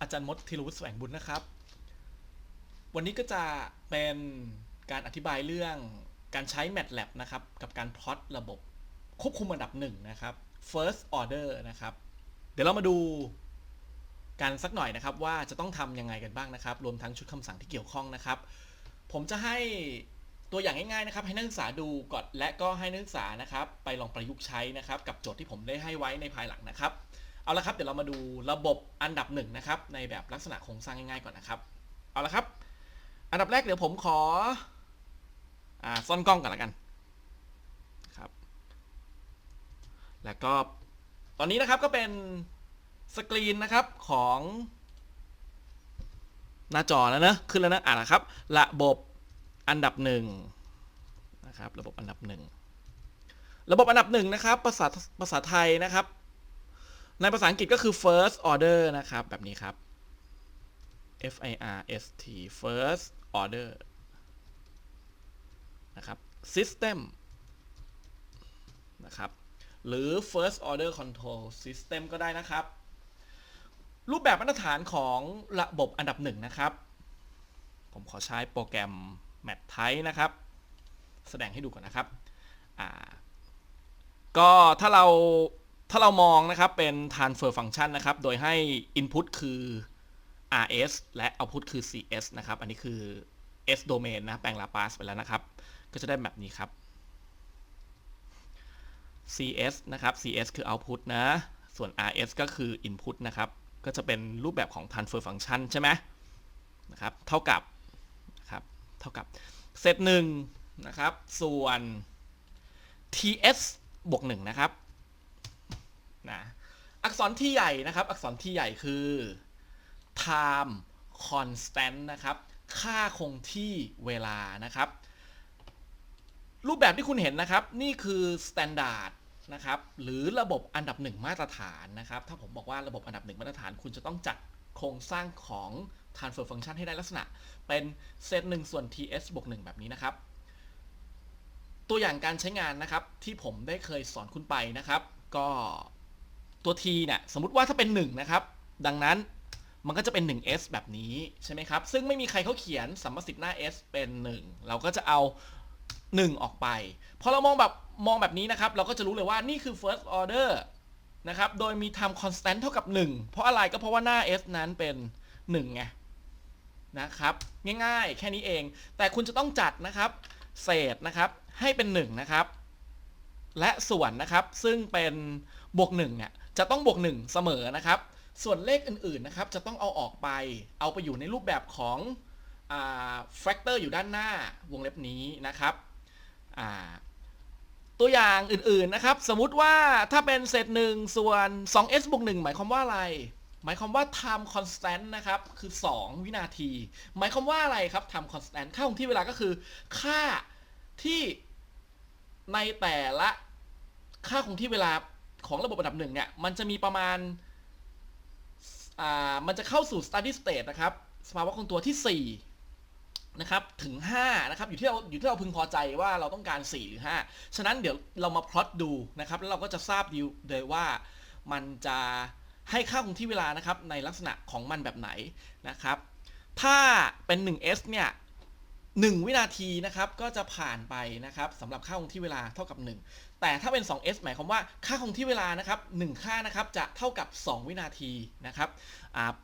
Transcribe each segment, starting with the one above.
อาจารย์มดธีรวุฒิแสวงบุญนะครับ วันนี้ก็จะเป็นการอธิบายเรื่องการใช้ MATLAB นะครับ กับการพลอตระบบควบคุมอันดับหนึ่งนะครับ first order นะครับ เดี๋ยวเรามาดูกันสักหน่อยนะครับ ว่าจะต้องทำยังไงกันบ้างนะครับ รวมทั้งชุดคำสั่งที่เกี่ยวข้องนะครับ ผมจะให้ตัวอย่างง่ายๆนะครับ ให้นักศึกษาดูก่อนและก็ให้นักศึกษานะครับ ไปลองประยุกต์ใช้นะครับ กับโจทย์ที่ผมได้ให้ไว้ในภายหลังนะครับ เอาละครับเดี๋ยวเรามาดูระบบอันดับหนึ่งนะครับในแบบลักษณะโครงสร้างง่ายๆก่อนนะครับ เอาละครับ อันดับแรกเดี๋ยวผมขออ่าซ่อนกล้องก่อนละกันครับ แล้วก็ตอนนี้นะครับก็เป็นสกรีนนะครับของหน้าจอแล้วเนอะขึ้นแล้วนะอ่าละครับ ระบบอันดับหนึ่งนะครับ ระบบอันดับหนึ่งระบบอันดับหนึ่งนะครับภาษาภาษาไทยนะครับ ในภาษาอังกฤษก็คือ first order นะครับ แบบนี้ครับ F I R S T first order นะครับ system นะครับ หรือ first order control system ก็ได้นะครับ รูปแบบมาตรฐานของระบบอันดับหนึ่งนะครับ ผมขอใช้โปรแกรม Mat Type นะครับ แสดงให้ดูก่อนนะครับ อ่า ก็ถ้าเรา ถ้าเรามองนะครับเป็น transfer function นะครับ โดยให้ input คือ rs และ output คือ cs นะครับ อันนี้คือ s domain นะ แปลง Laplace ไปแล้วนะครับ ก็จะได้แบบนี้ครับ cs นะครับ cs คือ output นะ ส่วน rs ก็คือ input นะครับ ก็จะเป็นรูปแบบของ transfer function ใช่ไหมนะครับ เท่ากับนะครับ เท่ากับเซตหนึ่งนะครับ ส่วน ts บวกหนึ่งนะครับ นะอักษรที่ใหญ่นะครับ อักษรที่ใหญ่คือ time constant นะครับ ค่าคงที่เวลานะครับ รูปแบบที่คุณเห็นนะครับ นี่คือ standard นะครับ หรือระบบอันดับหนึ่งมาตรฐานนะครับ ถ้าผมบอกว่าระบบอันดับหนึ่งมาตรฐาน คุณจะต้องจัดโครงสร้างของ transfer function ให้ได้ลักษณะ เป็นเซตหนึ่งส่วน ts บวกหนึ่งแบบนี้นะครับ ตัวอย่างการใช้งานนะครับที่ผมได้เคยสอนคุณไปนะครับ ก็ ตัว t เนี่ยสมมติว่าถ้าเป็น1นะครับดังนั้นมันก็จะเป็น 1s แบบนี้ใช่ไหมครับ ซึ่งไม่มีใครเขาเขียนสัมประสิทธิ์หน้า s เป็น 1 เราก็จะเอา 1 ออกไป พอเรามองแบบมองแบบนี้นะครับ เราก็จะรู้เลยว่านี่คือ first order นะครับ โดยมี time constant เท่ากับ 1 เพราะอะไรก็เพราะว่าหน้า s นั้นเป็น1ไงนะครับ ง่ายๆ แค่นี้เอง แต่คุณจะต้องจัดนะครับ เศษนะครับให้เป็น 1 นะครับ และส่วนนะครับซึ่งเป็นบวก1เนี่ย จะต้องบวก 1 เสมอนะครับ ส่วนเลขอื่นๆนะครับจะต้องเอาออกไป เอาไปอยู่ในรูปแบบของแฟกเตอร์อยู่ด้านหน้าวงเล็บนี้นะครับ ตัวอย่างอื่นๆนะครับ สมมุติว่าถ้าเป็นเศษ1ส่วน 2s บวก1หมายความว่าอะไร หมายความว่า time constant นะครับ คือ 2 วินาที หมายความว่าอะไรครับ time constant ค่าคงที่เวลาก็คือ ค่าที่ในแต่ละค่าคงที่เวลา ของระบบอันดับหนึ่งเนี่ย มันจะมีประมาณ อ่า มันจะเข้าสู่ steady state นะครับ สภาวะคงตัวที่ 4 นะครับ ถึง 5 นะครับ อยู่ที่เรา อยู่ที่เราพึงพอใจว่าเราต้องการ 4 หรือ 5 ฉะนั้นเดี๋ยวเรามาพลอตดูนะครับ แล้วเราก็จะทราบดีเลยว่ามันจะให้ค่าคงที่เวลานะครับ ในลักษณะของมันแบบไหนนะครับ ถ้าเป็น 1s เนี่ย1 วินาทีนะครับก็จะผ่านไปนะครับสำหรับค่าคงที่เวลาเท่ากับ 1 แต่ถ้าเป็น 2s หมายความว่าค่าคงที่เวลานะครับ1ค่านะครับจะเท่ากับ 2 วินาทีนะครับ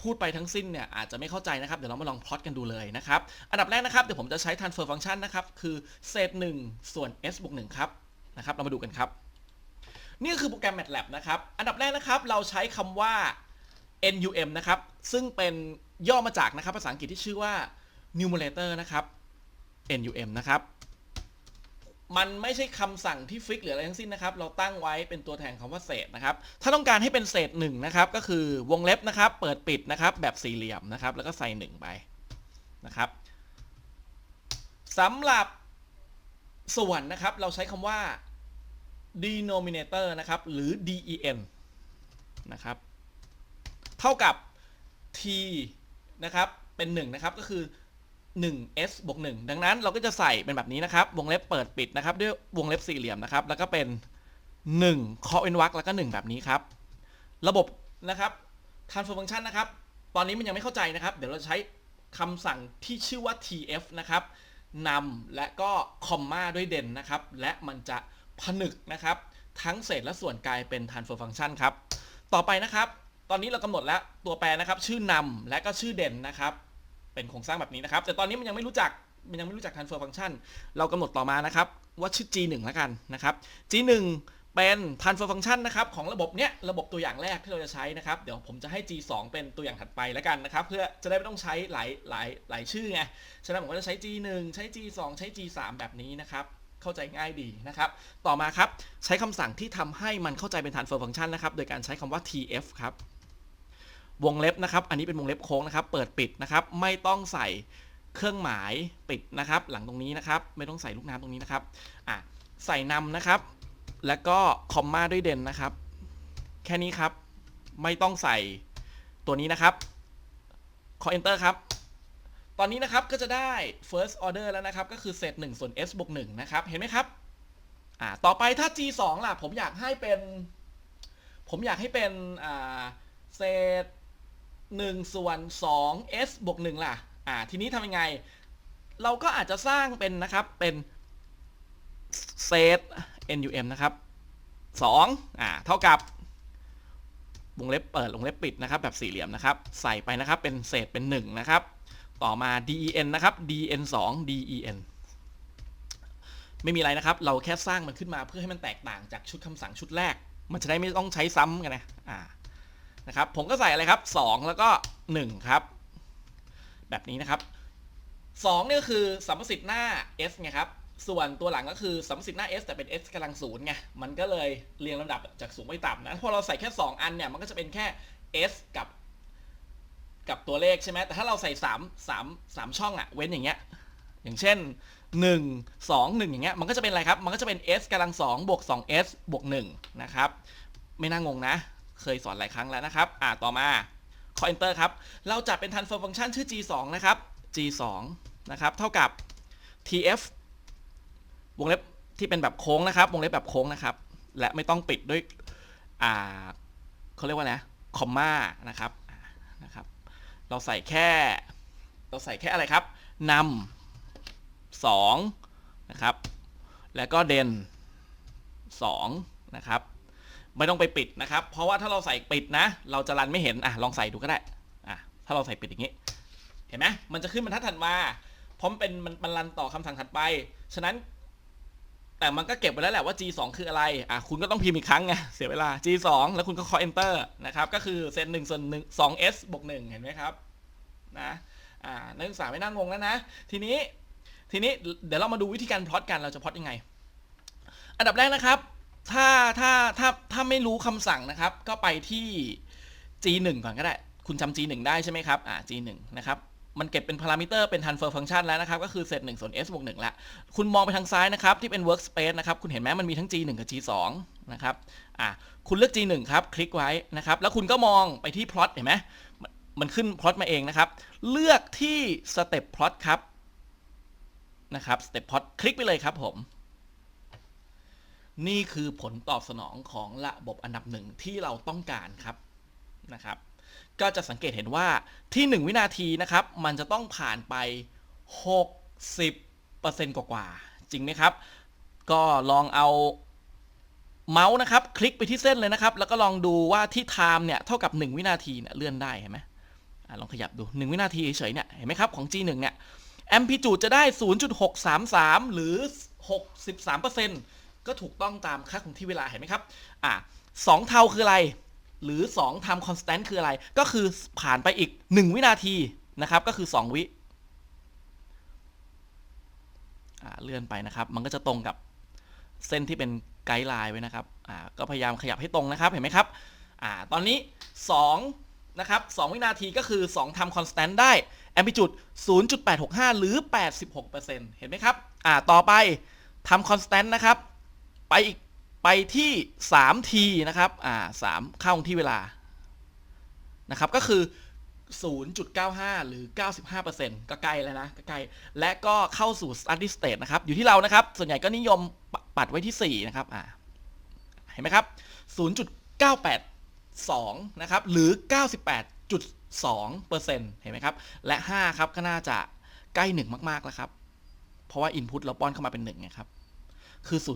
พูดไปทั้งสิ้นเนี่ยอาจจะไม่เข้าใจนะครับ เดี๋ยวเรามาลองพลอตกันดูเลยนะครับ อันดับแรกนะครับ เดี๋ยวผมจะใช้ transfer function นะครับ คือเศษ 1 ส่วน s บวก1ครับนะครับ เรามาดูกันครับ นี่คือโปรแกรม MATLAB นะครับ อันดับแรกนะครับ เราใช้คำว่า NUM นะครับ ซึ่งเป็นย่อมาจากนะครับภาษาอังกฤษที่ชื่อว่า numerator นะครับ NUM นะครับ มันไม่ใช่คำสั่งที่ฟิกหรืออะไรทั้งสิ้นนะครับ เราตั้งไว้เป็นตัวแทนคำว่าเศษนะครับ ถ้าต้องการให้เป็นเศษหนึ่งนะครับ ก็คือวงเล็บนะครับ เปิดปิดนะครับ แบบสี่เหลี่ยมนะครับ แล้วก็ใส่หนึ่งไปนะครับสำหรับส่วนนะครับ เราใช้คำว่า denominator นะครับ หรือ den นะครับ เท่ากับ t นะครับ เป็น 1 นะครับ ก็คือ 1s บวก1ดังนั้นเราก็จะใส่เป็นแบบนี้นะครับ วงเล็บเปิดปิดนะครับ ด้วยวงเล็บสี่เหลี่ยมนะครับ แล้วก็เป็น 1เคาะเว้นวรรคแล้วก็ 1 แบบนี้ครับ ระบบนะครับ transfer function นะครับ ตอนนี้มันยังไม่เข้าใจนะครับ เดี๋ยวเราใช้คำสั่งที่ชื่อว่า tf นะครับนำและก็คอมมาด้วยเด่นนะครับ และมันจะผนึกนะครับ ทั้งเศษและส่วนกลายเป็น transfer function ครับ ต่อไปนะครับ ตอนนี้เรากำหนดแล้วตัวแปรนะครับ ชื่อนำและก็ชื่อเด่นนะครับ เป็นโครงสร้างแบบนี้นะครับ แต่ตอนนี้มันยังไม่รู้จักมันยังไม่รู้จัก transfer function เรากำหนดต่อมานะครับ ว่าชื่อ g1 แล้วกันนะครับ g1 เป็น transfer function นะครับของระบบเนี้ยระบบตัวอย่างแรกที่เราจะใช้นะครับ เดี๋ยวผมจะให้ g2 เป็นตัวอย่างถัดไปแล้วกันนะครับ เพื่อจะได้ไม่ต้องใช้หลายหลายหลายชื่อไงฉะนั้นผมก็จะใช้ g1 ใช้ g2 ใช้ g3 แบบนี้นะครับเข้าใจง่ายดีนะครับ ต่อมาครับใช้คำสั่งที่ทำให้มันเข้าใจเป็น transfer function นะครับโดยการใช้คำว่า tf ครับ วงเล็บนะครับ อันนี้เป็นวงเล็บโค้งนะครับ เปิดปิดนะครับ ไม่ต้องใส่เครื่องหมายปิดนะครับ หลังตรงนี้นะครับ ไม่ต้องใส่ลูกน้ำตรงนี้นะครับ อะ ใส่นำนะครับ แล้วก็คอมมาด้วยเด่นนะครับ แค่นี้ครับ ไม่ต้องใส่ตัวนี้นะครับ ขอ enter ครับ ตอนนี้นะครับก็จะได้ first order แล้วนะครับ ก็คือเศษ1ส่วน s บวก1นะครับ เห็นไหมครับ อ่า ต่อไปถ้า g 2ล่ะ ผมอยากให้เป็น ผมอยากให้เป็น อ่า เศษ 1 ส่วน 2 s บวก1ล่ะ อ่า ทีนี้ทำยังไง เราก็อาจจะสร้างเป็นนะครับ เป็นเศษ num นะครับ 2 อ่า เท่ากับ วงเล็บเปิดวงเล็บปิดนะครับ แบบสี่เหลี่ยมนะครับ ใส่ไปนะครับ เป็นเศษเป็น 1 นะครับ ต่อมา den นะครับ den 2 den ไม่มีอะไรนะครับ เราแค่สร้างมันขึ้นมาเพื่อให้มันแตกต่างจากชุดคำสั่งชุดแรก มันจะได้ไม่ต้องใช้ซ้ำกันนะ อ่า นะครับผมก็ใส่อะไรครับ 2 แล้วก็ 1 ครับ แบบนี้นะครับ2เนี่ยก็คือสัมประสิทธิ์หน้า s ไงครับส่วนตัวหลังก็คือสัมประสิทธิ์หน้า s แต่เป็น s กำลังศูนย์ไง มันก็เลยเรียงลำดับจากสูงไปต่ำนะพอเราใส่แค่ 2 อันเนี่ย มันก็จะเป็นแค่ s กับ กับตัวเลขใช่ไหม แต่ถ้าเราใส่ 3 3 3 ช่องอะเว้นอย่างเงี้ย อย่างเช่น 1 2 1 อย่างเงี้ย มันก็จะเป็นอะไรครับ มันก็จะเป็น s กำลัง2บวก 2s บวก1นะครับ ไม่น่างงนะ เคยสอนหลายครั้งแล้วนะครับ อ่าต่อมาขอ enter ครับ เราจัดเป็น transfer function ชื่อ g2 นะครับ g2 นะครับ เท่ากับ tf วงเล็บที่เป็นแบบโค้งนะครับ วงเล็บแบบโค้งนะครับ และไม่ต้องปิดด้วย อ่าเขาเรียกว่าอะไรคอมมานะครับ นะครับ เราใส่แค่ เราใส่แค่อะไรครับนำสองนะครับ แล้วก็เดนสองนะครับ ไม่ต้องไปปิดนะครับ เพราะว่าถ้าเราใส่ปิดนะ เราจะรันไม่เห็นอะลองใส่ดูก็ได้อะถ้าเราใส่ปิดอย่างนี้ เห็นไหมมันจะขึ้นบรรทัดถัดมาพราะมันเป็นมันมันรันต่อคำสั่งถัดไป ฉะนั้น แต่มันก็เก็บไว้แล้วแหละว่า G2 คืออะไรอะคุณก็ต้องพิมพ์อีกครั้งไงเสียเวลา G2 แล้วคุณก็ call enter นะครับก็คือเซนหนึ่งส่วนหนึ่งสอง s บวกหนึ่งเห็นไหมครับนะอ่านักศึกษาไม่น่างงแล้วนะ ทีนี้ทีนี้เดี๋ยวเรามาดูวิธีการพลอตกันเราจะพลอตยังไง อันดับแรกนะครับ ถ้าถ้าถ้าถ้าไม่รู้คำสั่งนะครับ ก็ไปที่ G1 ก่อนก็ได้ คุณจำ G1 ได้ใช่ไหมครับ อ่า G1 นะครับมันเก็บเป็นพารามิเตอร์เป็น transfer function แล้วนะครับ ก็คือเศษ1ส่วน s บวก1ละคุณมองไปทางซ้ายนะครับ ที่เป็น workspace นะครับ คุณเห็นไหมมันมีทั้ง G1 กับ G2 นะครับ อ่าคุณเลือก G1 ครับ คลิกไว้นะครับ แล้วคุณก็มองไปที่ plot เห็นไหมมันมันขึ้น plot มาเองนะครับ เลือกที่ step plot ครับ นะครับ step plot คลิกไปเลยครับผม นี่คือผลตอบสนองของระบบอันดับหนึ่งที่เราต้องการครับนะครับ ก็จะสังเกตเห็นว่าที่ 1 วินาทีนะครับ มันจะต้องผ่านไป 60%กว่าๆจริงไหมครับ ก็ลองเอาเมาส์นะครับ คลิกไปที่เส้นเลยนะครับ แล้วก็ลองดูว่าที่ time เนี่ยเท่ากับ 1 วินาทีเนี่ยเลื่อนได้เห็นไหมอลองขยับดู 1 วินาทีเฉยๆเนี่ยเห็นไหมครับของ G1 เนี่ย amplitude จะได้ 0.633 หรือ 63% ก็ถูกต้องตามค่าคงที่เวลาเห็นไหมครับอะสองเท่าคืออะไร หรือ2 time constant คืออะไร ก็คือผ่านไปอีก 1 วินาทีนะครับ ก็คือ 2 วิอเลื่อนไปนะครับ มันก็จะตรงกับเส้นที่เป็นไกด์ไลน์ไว้นะครับก็พยายามขยับให้ตรงนะครับ เห็นไหมครับอตอนนี้2นะครับ2วินาทีก็คือ2 time constant ได้ amplitude 0.865 หรือ 86%เห็นไหมครับต่อไป time constant นะครับ ไปอีกไปที่3 t นะครับอ่า3เข้าที่เวลานะครับก็คือ 0.95 หรือ 95%ก็ใกล้แล้วนะใกล้และก็เข้าสู่ steady state นะครับ อยู่ที่เรานะครับ ส่วนใหญ่ก็นิยมปปัดไว้ที่ 4 นะครับอ่าเห็นไหมครับ 0.982 นะครับ หรือ 98 2เปอร์เซ็นต์เห็นไหมครับ และ 5 ครับ ก็น่าจะใกล้ 1 มาก ๆ แล้วครับ เพราะว่า Input เราป้อนเข้ามาเป็น1ไงครับ คือ 0.99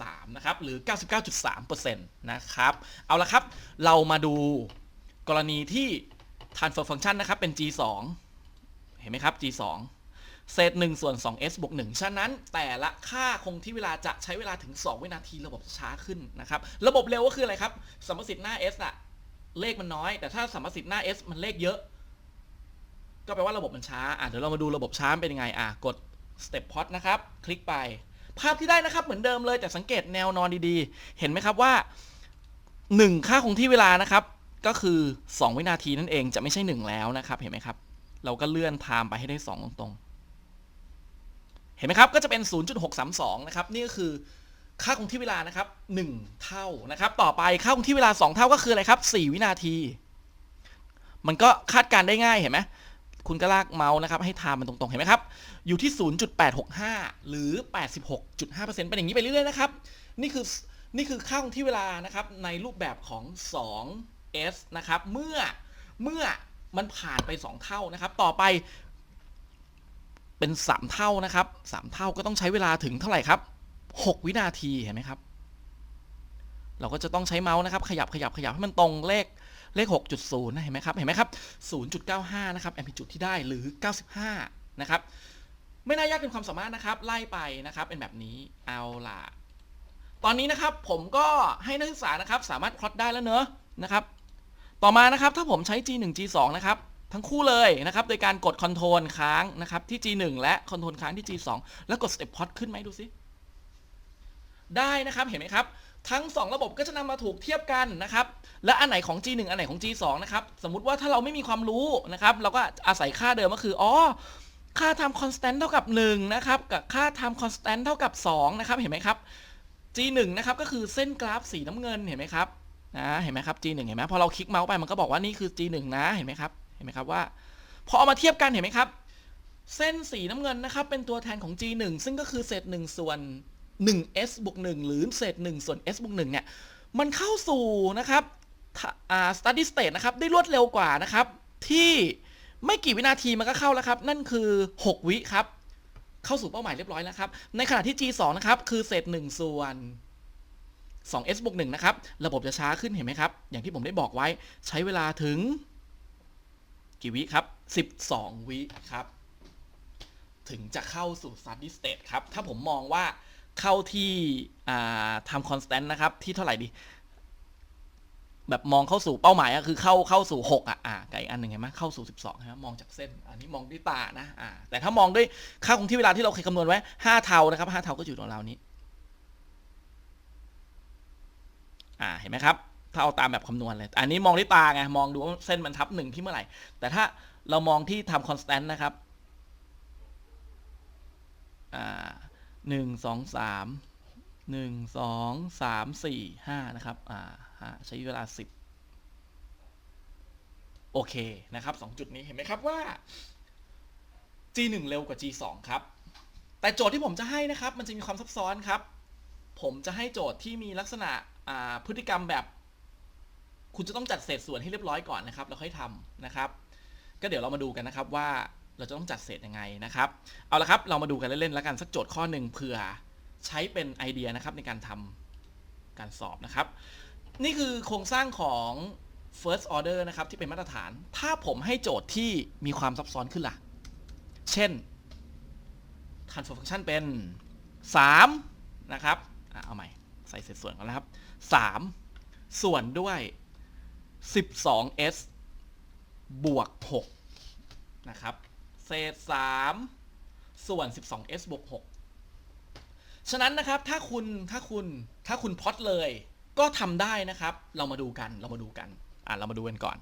3 นะครับ หรือ 99.3%นะครับ เอาละครับ เรามาดูกรณีที่ transfer function นะครับ เป็น g2 เห็นไหมครับ g2 เศษ1ส่วน 2s บวก1ฉะนั้นแต่ละค่าคงที่เวลาจะใช้เวลาถึง 2 วินาทีระบบจะช้าขึ้นนะครับ ระบบเร็วก็คืออะไรครับ สมมติสิทธิ์หน้า s อะเลขมันน้อย แต่ถ้าสมมติสิทธิ์หน้า s มันเลขเยอะ ก็แปลว่าระบบมันช้า อะเดี๋ยวเรามาดูระบบช้าเป็นยังไง อะ กด step pot นะครับ คลิกไป ภาพที่ได้นะครับเหมือนเดิมเลยแต่สังเกตแนวนอนดีๆ เห็นไหมครับว่า 1 ค่าคงที่เวลานะครับ ก็คือ 2 วินาทีนั่นเองจะไม่ใช่ 1 แล้วนะครับเห็นไหมครับ เราก็เลื่อนไทม์ไปให้ได้ 2 ตรงๆ เห็นไหมครับก็จะเป็น 0.632 นะครับ นี่ก็คือค่าคงที่เวลานะครับ 1 เท่านะครับ ต่อไปค่าคงที่เวลา 2 เท่าก็คืออะไรครับ 4 วินาที มันก็คาดการได้ง่ายเห็นไหม คุณก็ลากเมาส์นะครับให้ไทม์มันตรงๆ เห็นไหมครับ อยู่ที่ 0.865 หรือ 86.5%เป็นอย่างนี้ไปเรื่อยๆนะครับ นี่คือนี่คือค่าคงที่เวลานะครับในรูปแบบของ 2s นะครับเมื่อเมื่อมันผ่านไป 2 เท่านะครับ ต่อไปเป็น 3 เท่านะครับ 3 เท่าก็ต้องใช้เวลาถึงเท่าไหร่ครับ 6 วินาทีเห็นไหมครับ เราก็จะต้องใช้เมาส์นะครับ ขยับขยับขยับให้มันตรงเลข เลข 6.0นะเห็นไหมครับเห็นไหมครับ0.95 นะครับแอมพลิจูดที่ได้หรือ 95 นะครับ ไม่น่ายากเป็นความสามารถนะครับ ไล่ไปนะครับเป็นแบบนี้เอาล่ะ ตอนนี้นะครับผมก็ให้นักศึกษานะครับสามารถพลอตได้แล้วเนอะนะครับ ต่อมานะครับถ้าผมใช้ G1 G2 นะครับทั้งคู่เลยนะครับ โดยการกด Ctrl ค้างนะครับที่ G1 และ Ctrl ค้างที่ G2 แล้วกด Step Plot ขึ้นไหมดูสิได้นะครับเห็นไหมครับ ทั้ง 2 ระบบก็จะนำมาถูกเทียบกันนะครับ และอันไหนของ G1 อันไหนของ G2 นะครับ สมมุติว่าถ้าเราไม่มีความรู้นะครับ เราก็อาศัยค่าเดิมก็คือ อ๋อ ค่า time constant เท่ากับ 1 นะครับ กับค่า time constant เท่ากับ 2 นะครับ เห็นไหมครับ G1 นะครับ ก็คือเส้นกราฟสีน้ำเงิน เห็นไหมครับ นะ เห็นไหมครับ G1 เห็นไหมพอเราคลิกเมาส์ไป มันก็บอกว่านี่คือ G1 นะ เห็นไหมครับ เห็นไหมครับว่า พอเอามาเทียบกัน เห็นไหมครับ เส้นสีน้ำเงินนะครับ เป็นตัวแทนของ G1 ซึ่งก็คือเศษ1ส่วน 1s บวก1หรือเศษ1ส่วน s บวก1เนี่ย มันเข้าสู่นะครับอ่า study state นะครับ ได้รวดเร็วกว่านะครับ ที่ไม่กี่วินาทีมันก็เข้าแล้วครับ นั่นคือ 6 วิครับ เข้าสู่เป้าหมายเรียบร้อยแล้วครับ ในขณะที่ G2 นะครับ คือเศษ1ส่วน 2s บวก1นะครับ ระบบจะช้าขึ้นเห็นไหมครับ อย่างที่ผมได้บอกไว้ใช้เวลาถึง กี่วิครับ 12 วิครับ ถึงจะเข้าสู่ study state ครับ ถ้าผมมองว่า เข้าที่ทำ constant นะครับ ที่เท่าไหร่ดี แบบมองเข้าสู่เป้าหมายก็คือเข้าเข้าสู่ 6 อะอ่ากับอีกอันหนึ่งเห็นไหมเข้าสู่ 12ใช่ไหมมองจากเส้น อันนี้มองด้วยตานะอ่าแต่ถ้ามองด้วยค่าคงที่เวลาที่เราเคยคำนวณไว้ 5 เท่านะครับ5เท่าก็อยู่ตรงเรานี้อ่าเห็นไหมครับถ้าเอาตามแบบคำนวณเลย อันนี้มองด้วยตาไง มองดูว่าเส้นมันทับหนึ่งที่เมื่อไหร่ แต่ถ้าเรามองที่ทำ constant นะครับ อ่า หนึ่งสองสามหนึ่งสองสามสี่ห้านะครับ อ่าใช้เวลาสิบโอเคนะครับสองจุดนี้เห็นไหมครับว่า G1 เร็วกว่า G2 ครับ แต่โจทย์ที่ผมจะให้นะครับ มันจะมีความซับซ้อนครับ ผมจะให้โจทย์ที่มีลักษณะพฤติกรรมแบบ คุณจะต้องจัดเศษส่วนให้เรียบร้อยก่อนนะครับ แล้วค่อยทำนะครับ ก็เดี๋ยวเรามาดูกันนะครับว่า เราจะต้องจัดเศษยังไงนะครับ เอาละครับ เรามาดูกันเล่นๆแล้วกันสักโจทย์ข้อหนึ่งเผื่อใช้เป็นไอเดียนะครับในการทำการสอบนะครับ นี่คือโครงสร้างของ first order นะครับที่เป็นมาตรฐาน ถ้าผมให้โจทย์ที่มีความซับซ้อนขึ้นล่ะ เช่น transfer function เป็น 3 นะครับเอาใหม่ ใส่เศษส่วนก่อนนะครับ 3 ส่วนด้วย 12s บวก 6 นะครับ เศษ 3 ส่วน 12s บวก6ฉะนั้นนะครับถ้าคุณถ้าคุณถ้าคุณพลอตเลยก็ทำได้นะครับ เรามาดูกันเรามาดูกันอ่าเรามาดูกันก่อน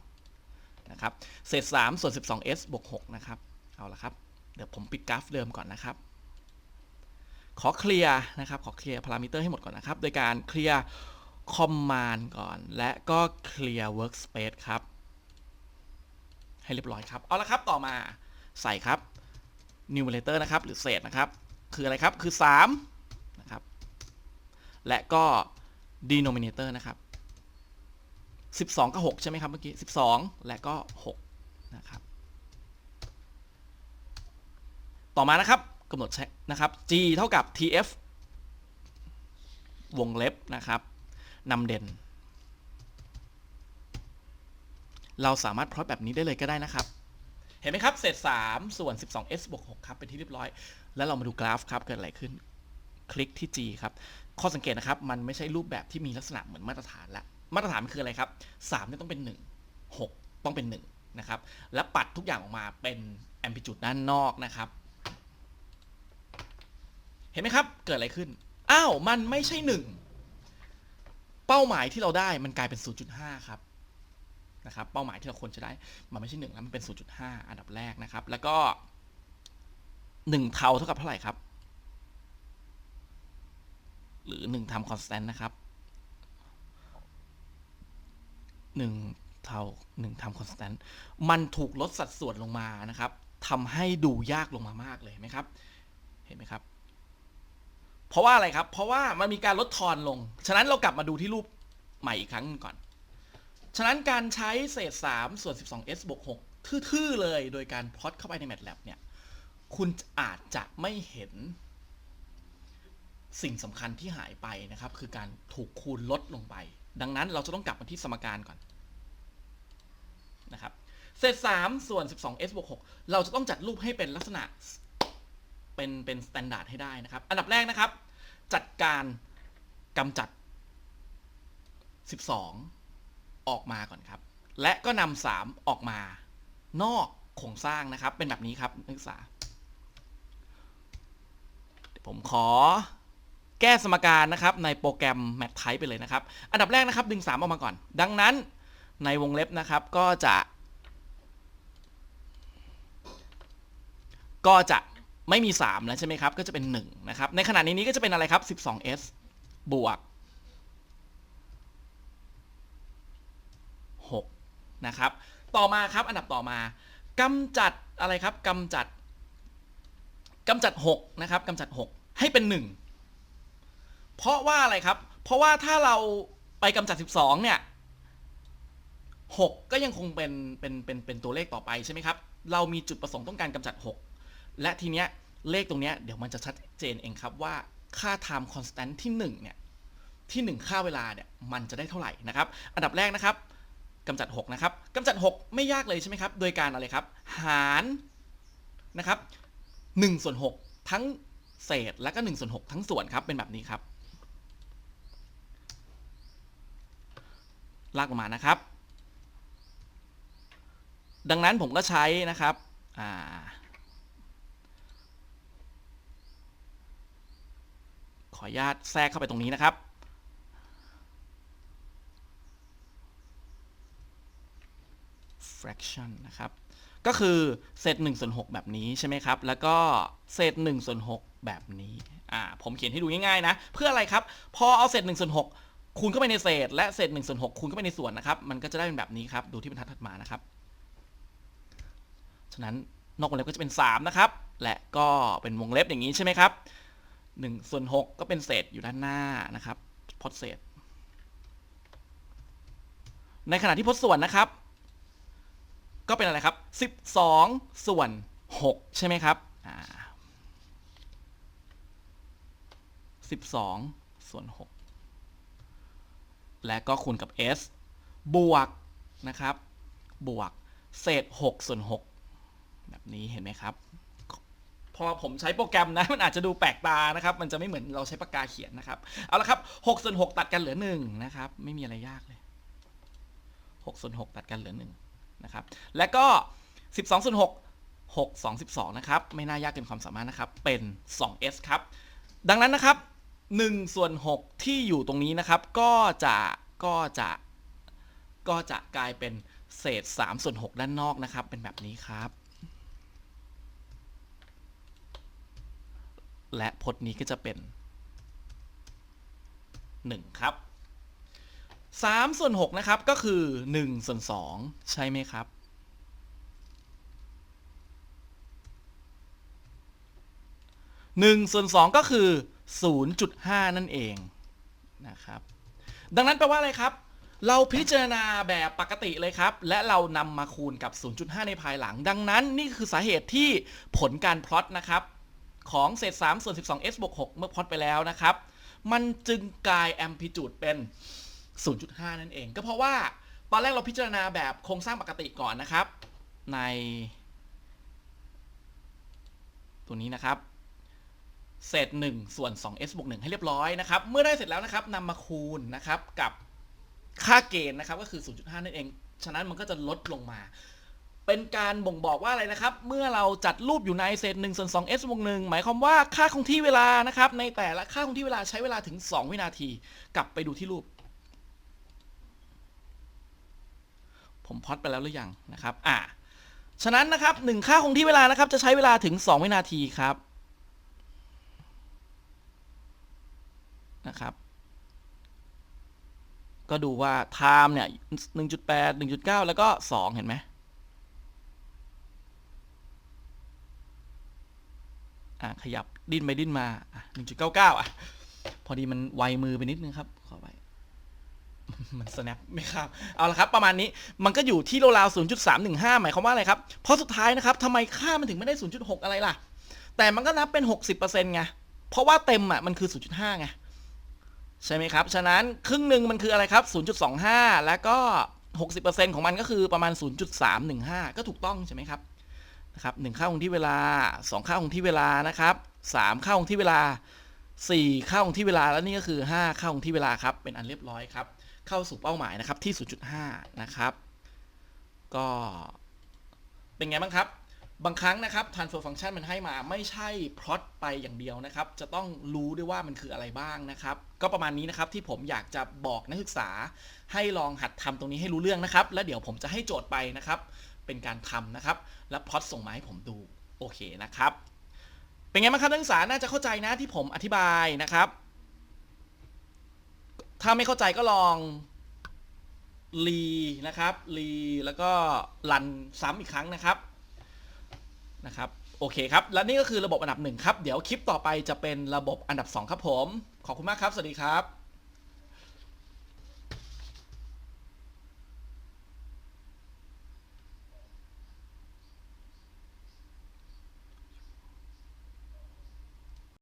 นะครับเศษ 3 ส่วน 12s บวก6นะครับเอาละครับ เดี๋ยวผมปิดกราฟเดิมก่อนนะครับ ขอเคลียร์นะครับ ขอเคลียร์พารามิเตอร์ให้หมดก่อนนะครับ โดยการเคลียร์คอมมานด์ก่อน และก็เคลียร์ workspace ครับ ให้เรียบร้อยครับ เอาละครับต่อมา ใส่ครับ numerator นะครับ หรือเศษนะครับ คืออะไรครับ คือ3นะครับ และก็ denominator นะครับ 12 กับ 6 ใช่ไหมครับเมื่อกี้ 12 และก็ 6 นะครับ ต่อมานะครับกำหนดใช้นะครับ g เท่ากับ tf วงเล็บนะครับนำเด่น เราสามารถพลอตแบบนี้ได้เลยก็ได้นะครับ เห็นไหมครับ เศษ 3 ส่วน 12s บวก6ครับเป็นที่เรียบร้อย แล้วเรามาดูกราฟครับ เกิดอะไรขึ้น คลิกที่ g ครับ ข้อสังเกตนะครับ มันไม่ใช่รูปแบบที่มีลักษณะเหมือนมาตรฐานละ มาตรฐานมันคืออะไรครับ3เนี่ยต้องเป็น 1 6 ต้องเป็น 1 นะครับ และปัดทุกอย่างออกมาเป็นแอมพลิจูดด้านนอกนะครับ เห็นไหมครับ เกิดอะไรขึ้น อ้าว มันไม่ใช่ 1 เป้าหมายที่เราได้มันกลายเป็น 0.5 ครับ นะครับเป้าหมายที่เราควรจะได้มันไม่ใช่1แล้วมันเป็น 0.5 อันดับแรกนะครับ แล้วก็ 1 เท่าเท่ากับเท่าไหร่ครับ หรือ1ทำ constant นะครับ1เท่า1ทำ constant มันถูกลดสัดส่วนลงมานะครับทำให้ดูยากลงมามากเลยเห็นไหมครับ เห็นไหมครับ เพราะว่าอะไรครับ เพราะว่ามันมีการลดทอนลง ฉะนั้นเรากลับมาดูที่รูปใหม่อีกครั้งหนึ่งก่อน ฉะนั้นการใช้เศษ 3 ส่วน 12s บวก6ทื่อๆ เลยโดยการพลอตเข้าไปใน MATLAB เนี่ย คุณอาจจะไม่เห็น สิ่งสำคัญที่หายไปนะครับ คือการถูกคูณลดลงไป ดังนั้นเราจะต้องกลับมาที่สมการก่อนนะครับ เศษ 3 ส่วน 12s บวก6เราจะต้องจัดรูปให้เป็นลักษณะเป็นเป็นสแตนดาร์ดให้ได้นะครับ อันดับแรกนะครับ จัดการกำจัด 12 ออกมาก่อนครับ และก็นำ3ออกมา นอกโครงสร้างนะครับ เป็นแบบนี้ครับนักศึกษาเดี๋ยวผมขอแก้สมการนะครับ ในโปรแกรม MathType ไปเลยนะครับ อันดับแรกนะครับ ดึง 3 ออกมาก่อน ดังนั้นในวงเล็บนะครับก็จะ ก็จะไม่มี 3 แล้วใช่ไหมครับ ก็จะเป็น 1 นะครับ ในขณะนี้นี้ก็จะเป็นอะไรครับ 12s บวก 6 นะครับ ต่อมาครับอันดับต่อมากำจัดอะไรครับกำจัดกำจัด6นะครับกำจัด 6 ให้เป็น 1 เพราะว่าอะไรครับ เพราะว่าถ้าเราไปกำจัด 12 เนี่ย 6 ก็ยังคงเป็นเป็นเป็นเป็นตัวเลขต่อไปใช่ไหมครับ เรามีจุดประสงค์ต้องการกำจัด 6 และทีเนี้ยเลขตรงเนี้ยเดี๋ยวมันจะชัดเจนเองครับว่าค่า time constant ที่ 1 เนี่ย ที่ 1 ค่าเวลาเนี่ย มันจะได้เท่าไหร่นะครับ อันดับแรกนะครับ กำจัด 6 นะครับกำจัด 6 ไม่ยากเลยใช่ไหมครับ โดยการอะไรครับ หารนะครับ1ส่วน6ทั้งเศษและก็1ส่วน6ทั้งส่วนครับ เป็นแบบนี้ครับ ลากออกมานะครับ ดังนั้นผมก็ใช้นะครับอขออนุญาตแทรกเข้าไปตรงนี้นะครับ fraction นะครับ ก็คือเศษ1ส่วน6แบบนี้ใช่ไหมครับ แล้วก็เศษ1ส่วน6แบบนี้ อ่า ผมเขียนให้ดูง่ายๆนะ เพื่ออะไรครับ พอเอาเศษ1ส่วน6คูณเข้าไปในเศษ และเศษ1ส่วน6คูณเข้าไปในส่วนนะครับ มันก็จะได้เป็นแบบนี้ครับ ดูที่บรรทัดถัดมานะครับ ฉะนั้นนอกวงเล็บก็จะเป็น 3 นะครับ และก็เป็นวงเล็บอย่างนี้ใช่ไหมครับ1ส่วน6ก็เป็นเศษอยู่ด้านหน้านะครับพจน์เศษ ในขณะที่พจน์ส่วนนะครับ ก็เป็นอะไรครับ 12 ส่วน 6 ใช่ไหมครับ12 ส่วน 6 และก็คูณกับ s บวกนะครับ บวกเศษ 6 ส่วน 6 แบบนี้เห็นไหมครับ พอผมใช้โปรแกรมนะ มันอาจจะดูแปลกตานะครับ มันจะไม่เหมือนเราใช้ปากกาเขียนนะครับ เอาละครับ6ส่วน 6 ตัดกันเหลือ 1 นะครับ ไม่มีอะไรยากเลย6ส่วน 6 ตัดกันเหลือ 1 นะครับ และก็ 12ส่วน6 6 2 12 นะครับ ไม่น่ายากเกินความสามารถนะครับ เป็น 2s ครับ ดังนั้นนะครับ1ส่วน6ที่อยู่ตรงนี้นะครับ ก็จะก็จะก็จะกลายเป็นเศษ3ส่วน6ด้านนอกนะครับ เป็นแบบนี้ครับ และพจน์นี้ก็จะเป็น 1 ครับ 3 ส่วน 6 นะครับ ก็คือ 1 ส่วน 2 ใช่ไหมครับ 1 ส่วน 2 ก็คือ 0.5 นั่นเองนะครับ ดังนั้นแปลว่าอะไรครับ เราพิจารณาแบบปกติเลยครับ และเรานำมาคูณกับ 0.5 ในภายหลัง ดังนั้นนี่คือสาเหตุที่ผลการพลอตนะครับ ของเศษ3ส่วน 12 s บวก6เมื่อพลอตไปแล้วนะครับ มันจึงกลายแอมพลิจูดเป็น 0.5 นั่นเอง ก็เพราะว่าตอนแรกเราพิจารณาแบบโครงสร้างปกติก่อนนะครับ ใน ตัวนี้นะครับ เศษ 1 ส่วน 2s บวก1ให้เรียบร้อยนะครับ เมื่อได้เสร็จแล้วนะครับนำมาคูณนะครับกับค่าเกณฑ์นะครับก็คือ 0.5 นั่นเอง ฉะนั้นมันก็จะลดลงมา เป็นการบ่งบอกว่าอะไรนะครับ เมื่อเราจัดรูปอยู่ในเศษ1ส่วน 2s บวก1หมายความว่าค่าคงที่เวลานะครับ ในแต่ละค่าคงที่เวลาใช้เวลาถึง 2 วินาที กลับไปดูที่รูป ผมพอดไปแล้วหรือยังนะครับ อ่า ฉะนั้นนะครับหนึ่งค่าคงที่เวลานะครับ จะใช้เวลาถึง 2 วินาทีครับ นะครับ ก็ดูว่า time เนี่ย 1.8 1.9 แล้วก็ 2 เห็นไหมอะขยับดิ้นไปดิ้นมาอะ1.99 อะ พอดีมันไวมือไปนิดนึงครับ มัน snap ไม่ครับ เอาละครับ ประมาณนี้มันก็อยู่ที่ราวๆ0.315 หมายความว่าอะไรครับ เพราะสุดท้ายนะครับทำไมค่ามันถึงไม่ได้ 0.6 อะไรล่ะ แต่มันก็นับเป็น 60%ไง เพราะว่าเต็มอะมันคือ 0.5 ไง ใช่ไหมครับ ฉะนั้นครึ่งหนึ่งมันคืออะไรครับ 0.25 แล้วก็ 60%ของมันก็คือประมาณ 0.315 ก็ถูกต้องใช่ไหมครับนะครับหนึ่งค่าคงที่เวลา 2 ค่าคงที่เวลานะครับ 3 ค่าคงที่เวลา 4 ค่าคงที่เวลาแล้วนี่ก็คือ 5 ค่าคงที่เวลาครับเป็นอันเรียบร้อยครับ เข้าสู่เป้าหมายนะครับที่ 0.5 นะครับ ก็เป็นไงบ้างครับ บางครั้งนะครับ transfer function มันให้มาไม่ใช่พลอตไปอย่างเดียวนะครับ จะต้องรู้ด้วยว่ามันคืออะไรบ้างนะครับ ก็ประมาณนี้นะครับที่ผมอยากจะบอกนักศึกษา ให้ลองหัดทำตรงนี้ให้รู้เรื่องนะครับ แล้วเดี๋ยวผมจะให้โจทย์ไปนะครับ เป็นการทำนะครับ แล้วพลอตส่งมาให้ผมดู โอเคนะครับ เป็นไงบ้างครับนักศึกษา น่าจะเข้าใจนะที่ผมอธิบายนะครับ ถ้าไม่เข้าใจก็ลองรีนะครับรีแล้วก็รันซ้ำอีกครั้งนะครับนะครับโอเคครับ และนี่ก็คือระบบอันดับหนึ่งครับ เดี๋ยวคลิปต่อไปจะเป็นระบบอันดับ 2 ครับผม ขอบคุณมากครับ สวัสดีครับ